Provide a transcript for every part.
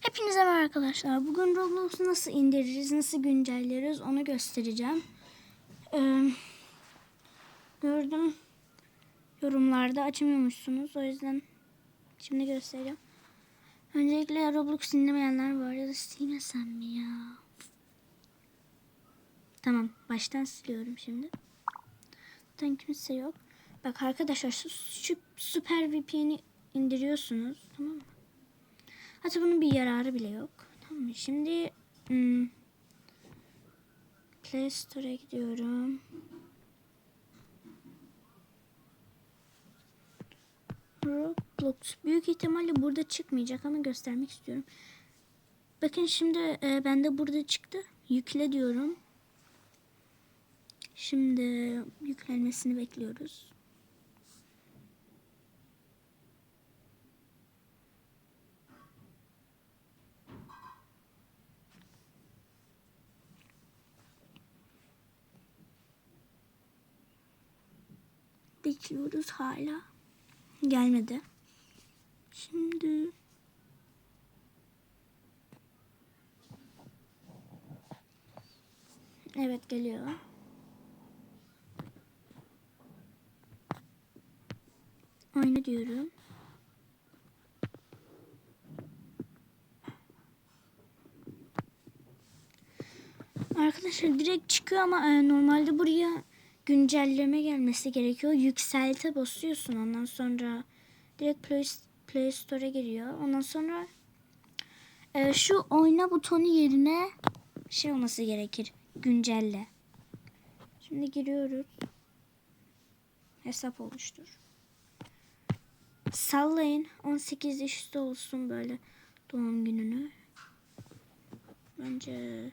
Hepinize merhaba arkadaşlar. Bugün Roblox'u nasıl indiririz, nasıl güncelleriz onu göstereceğim. Ee, gördüm yorumlarda açamıyormuşsunuz. O yüzden şimdi göstereceğim. Öncelikle Roblox dinlemeyenler var ya da silmesem mi ya? Tamam baştan siliyorum şimdi. Zaten kimse yok. Bak arkadaşlar şu sü- süper VPN'i indiriyorsunuz tamam mı? Hatta bunun bir yararı bile yok. Tamam mı? Şimdi hmm, Play Store'a gidiyorum. Roblox büyük ihtimalle burada çıkmayacak ama göstermek istiyorum. Bakın şimdi e, bende burada çıktı. Yükle diyorum. Şimdi yüklenmesini bekliyoruz. Bekliyoruz hala. Gelmedi. Şimdi Evet geliyor. Oyna diyorum. Arkadaşlar direkt çıkıyor ama e, normalde buraya güncelleme gelmesi gerekiyor. Yükselte basıyorsun ondan sonra direkt Play, Play Store'a giriyor. Ondan sonra e, şu oyna butonu yerine şey olması gerekir. Güncelle. Şimdi giriyoruz. Hesap oluştur. Sallayın. 18 yaş üstü olsun böyle doğum gününü. Bence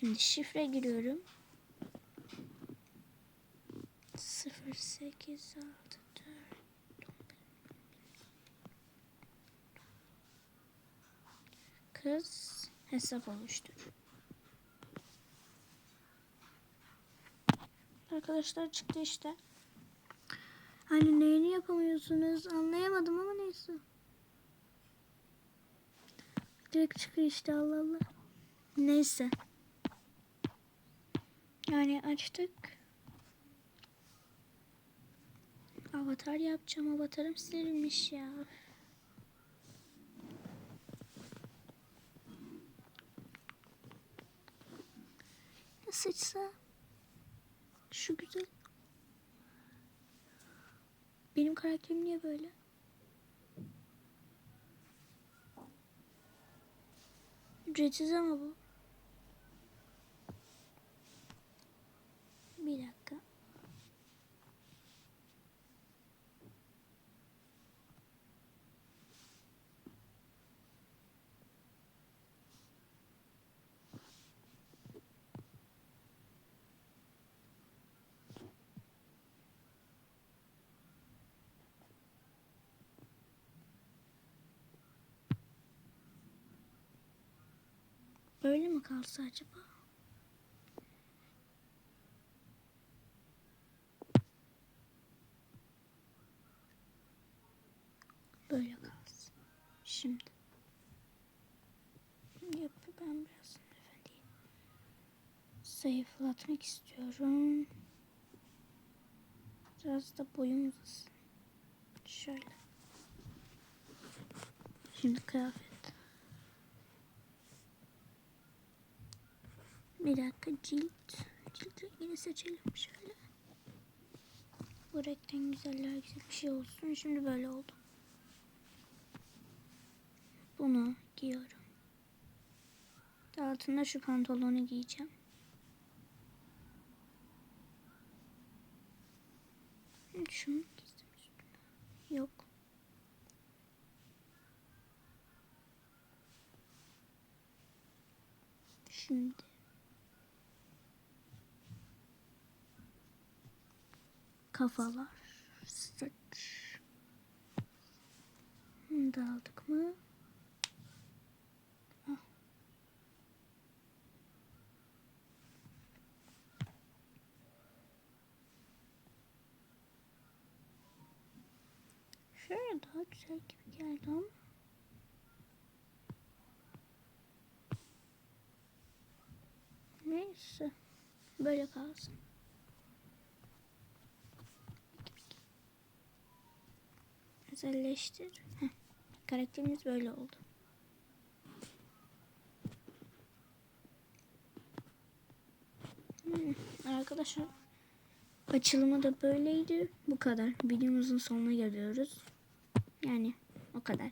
Şimdi şifre giriyorum. 0864 Kız hesap oluştur. Arkadaşlar çıktı işte. Hani neyini yapamıyorsunuz anlayamadım ama neyse. Direkt çıkıyor işte Allah Allah. Neyse. Yani açtık. Avatar yapacağım. Avatarım silinmiş ya. Ya sıçsa. Şu güzel. Benim karakterim niye böyle? Ücretsiz ama bu. Böyle mi kalsa acaba? Böyle kalsın. Şimdi. Yap ben biraz efendim. Zayıflatmak istiyorum. Biraz da boyum uzasın. Şöyle. Şimdi kıyafet. Bir dakika cilt. Cilt rengini seçelim şöyle. Bu renkten güzeller güzel bir şey olsun. Şimdi böyle oldu. Bunu giyiyorum. Altında şu pantolonu giyeceğim. Şunu giysem üstüne. Yok. Şimdi. kafalar. Saç. Bunu da aldık mı? Ah. Şöyle daha güzel gibi geldi ama. Neyse. Böyle kalsın. Özelleştir. Heh. Karakterimiz böyle oldu. Hmm, Arkadaşlar açılımı da böyleydi. Bu kadar. Videomuzun sonuna geliyoruz. Yani o kadar.